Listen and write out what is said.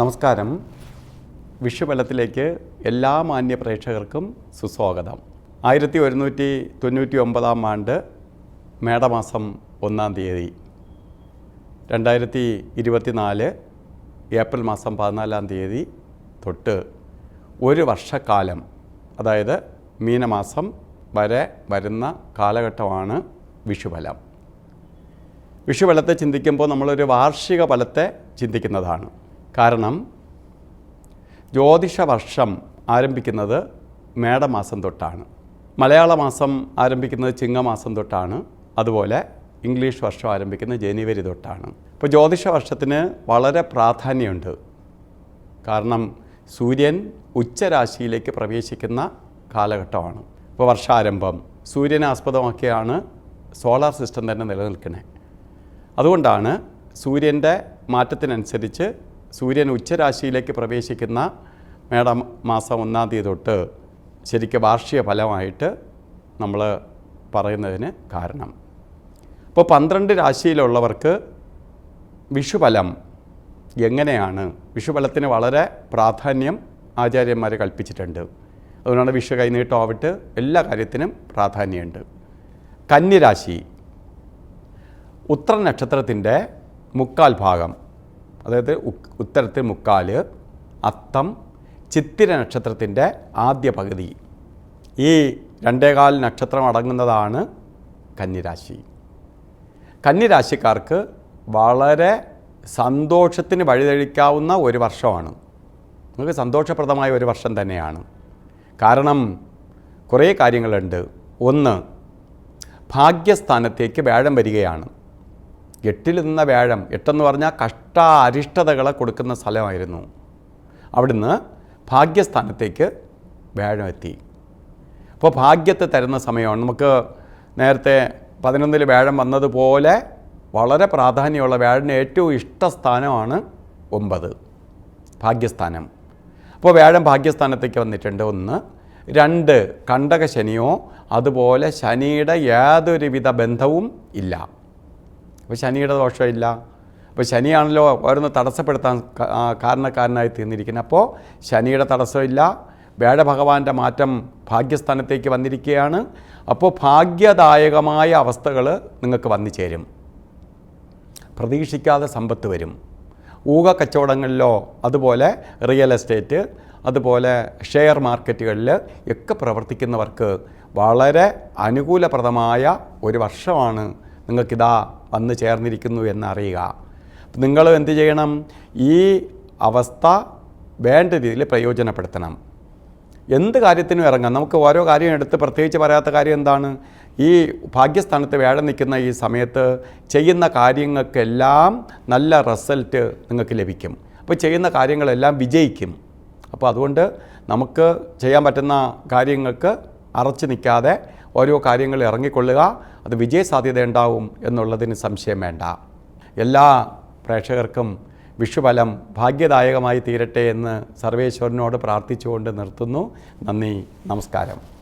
നമസ്കാരം. വിഷുബലത്തിലേക്ക് എല്ലാ മാന്യ പ്രേക്ഷകർക്കും സുസ്വാഗതം. ആയിരത്തി ഒരുന്നൂറ്റി തൊണ്ണൂറ്റി ഒമ്പതാം ആണ്ട് മേടമാസം ഒന്നാം തീയതി രണ്ടായിരത്തി ഇരുപത്തിനാല് ഏപ്രിൽ മാസം പതിനാലാം തീയതി തൊട്ട് ഒരു വർഷക്കാലം അതായത് മീനമാസം വരെ വരുന്ന കാലഘട്ടമാണ് വിഷുബലം. വിഷുബലത്തെ ചിന്തിക്കുമ്പോൾ നമ്മളൊരു വാർഷിക ഫലത്തെ ചിന്തിക്കുന്നതാണ്. കാരണം ജ്യോതിഷ വർഷം ആരംഭിക്കുന്നത് മേടമാസം തൊട്ടാണ്. മലയാള മാസം ആരംഭിക്കുന്നത് ചിങ്ങമാസം തൊട്ടാണ്. അതുപോലെ ഇംഗ്ലീഷ് വർഷം ആരംഭിക്കുന്നത് ജനുവരി തൊട്ടാണ്. ഇപ്പോൾ ജ്യോതിഷ വർഷത്തിന് വളരെ പ്രാധാന്യമുണ്ട്. കാരണം സൂര്യൻ ഉച്ചരാശിയിലേക്ക് പ്രവേശിക്കുന്ന കാലഘട്ടമാണ്. ഇപ്പോൾ വർഷാരംഭം സൂര്യനെ ആസ്പദമാക്കിയാണ് സോളാർ സിസ്റ്റം തന്നെ നിലനിൽക്കുന്നത് അതുകൊണ്ടാണ് സൂര്യന്റെ മാറ്റത്തിനനുസരിച്ച് സൂര്യൻ ഉച്ചരാശിയിലേക്ക് പ്രവേശിക്കുന്ന മേടം മാസം ഒന്നാം തീയതി തൊട്ട് ശരിക്കും വാർഷിക ഫലമായിട്ട് നമ്മൾ പറയുന്നതിന് കാരണം. അപ്പോൾ പന്ത്രണ്ട് രാശിയിലുള്ളവർക്ക് വിഷുഫലം എങ്ങനെയാണ്? വിഷുഫലത്തിന് വളരെ പ്രാധാന്യം ആചാര്യന്മാർ കൽപ്പിച്ചിട്ടുണ്ട്. അതുകൊണ്ടാണ് വിഷു കൈനീട്ടമാവിട്ട് എല്ലാ കാര്യത്തിനും പ്രാധാന്യമുണ്ട്. കന്നിരാശി ഉത്ര നക്ഷത്രത്തിന്റെ മുക്കാൽ ഭാഗം. അതായത് ഉത്തരത്തെ ഉത്തരത്തിൽ മുക്കാൽ അത്തം ചിത്തിര നക്ഷത്രത്തിന്റെ ആദ്യ പകുതി. ഈ രണ്ടേകാൽ നക്ഷത്രം അടങ്ങുന്നതാണ് കന്നിരാശി. കന്നിരാശിക്കാർക്ക് വളരെ സന്തോഷത്തിന് വഴിതെളിക്കാവുന്ന ഒരു വർഷമാണ്. നമുക്ക് സന്തോഷപ്രദമായ ഒരു വർഷം തന്നെയാണ്. കാരണം കുറേ കാര്യങ്ങളുണ്ട്. ഒന്ന് ഭാഗ്യസ്ഥാനത്തേക്ക് വേഴം വരികയാണ്. എട്ടിൽ നിന്ന വ്യാഴം എട്ടെന്ന് പറഞ്ഞാൽ കഷ്ട അരിഷ്ടതകളെ കൊടുക്കുന്ന സ്ഥലമായിരുന്നു. അവിടുന്ന് ഭാഗ്യസ്ഥാനത്തേക്ക് വ്യാഴം എത്തി. അപ്പോൾ ഭാഗ്യത്തെ തരുന്ന സമയമാണ്. നമുക്ക് നേരത്തെ പതിനൊന്നിൽ വ്യാഴം വന്നതുപോലെ വളരെ പ്രാധാന്യമുള്ള വ്യാഴന് ഏറ്റവും ഇഷ്ടസ്ഥാനമാണ് ഒമ്പത് ഭാഗ്യസ്ഥാനം. അപ്പോൾ വ്യാഴം ഭാഗ്യസ്ഥാനത്തേക്ക് വന്നിട്ടുണ്ട്. ഒന്ന് രണ്ട് കണ്ടക ശനിയോ അതുപോലെ ശനിയുടെ യാതൊരുവിധ ബന്ധവും ഇല്ല. അപ്പോൾ ശനിയുടെ ദോഷമില്ല. അപ്പോൾ ശനിയാണല്ലോ ഓരോന്ന് തടസ്സപ്പെടുത്താൻ കാരണക്കാരനായി തീർന്നിരിക്കുന്നത്. അപ്പോൾ ശനിയുടെ തടസ്സമില്ല. വ്യാഴഭഗവാന്റെ മാറ്റം ഭാഗ്യസ്ഥാനത്തേക്ക് വന്നിരിക്കുകയാണ്. അപ്പോൾ ഭാഗ്യദായകമായ അവസ്ഥകൾ നിങ്ങൾക്ക് വന്നു ചേരും. പ്രതീക്ഷിക്കാതെ സമ്പത്ത് വരും. ഊക കച്ചവടങ്ങളിലോ അതുപോലെ റിയൽ എസ്റ്റേറ്റ് അതുപോലെ ഷെയർ മാർക്കറ്റുകളിൽ ഒക്കെ പ്രവർത്തിക്കുന്നവർക്ക് വളരെ അനുകൂലപ്രദമായ ഒരു വർഷമാണ് നിങ്ങൾക്കിതാ വന്നു ചേർന്നിരിക്കുന്നു എന്നറിയുക. നിങ്ങൾ എന്ത് ചെയ്യണം? ഈ അവസ്ഥ വേണ്ട രീതിയിൽ പ്രയോജനപ്പെടുത്തണം. എന്ത് കാര്യത്തിനും ഇറങ്ങാം നമുക്ക് ഓരോ കാര്യം എടുത്ത് പ്രത്യേകിച്ച് പറയാത്ത കാര്യം എന്താണ്? ഈ ഭാഗ്യസ്ഥാനത്ത് വേഴം നിൽക്കുന്ന ഈ സമയത്ത് ചെയ്യുന്ന കാര്യങ്ങൾക്കെല്ലാം നല്ല റിസൾട്ട് നിങ്ങൾക്ക് ലഭിക്കും. അപ്പോൾ ചെയ്യുന്ന കാര്യങ്ങളെല്ലാം വിജയിക്കും. അപ്പോൾ അതുകൊണ്ട് നമുക്ക് ചെയ്യാൻ പറ്റുന്ന കാര്യങ്ങൾക്ക് അറച്ചു നിൽക്കാതെ ഓരോ കാര്യങ്ങൾ ഇറങ്ങിക്കൊള്ളുക അത് വിജയ സാധ്യത ഉണ്ടാവും എന്നുള്ളതിന് സംശയം വേണ്ട. എല്ലാ പ്രേക്ഷകർക്കും വിഷുഫലം ഭാഗ്യദായകമായി തീരട്ടെ എന്ന് സർവേശ്വരനോട് പ്രാർത്ഥിച്ചുകൊണ്ട് നിർത്തുന്നു. നന്ദി നമസ്കാരം.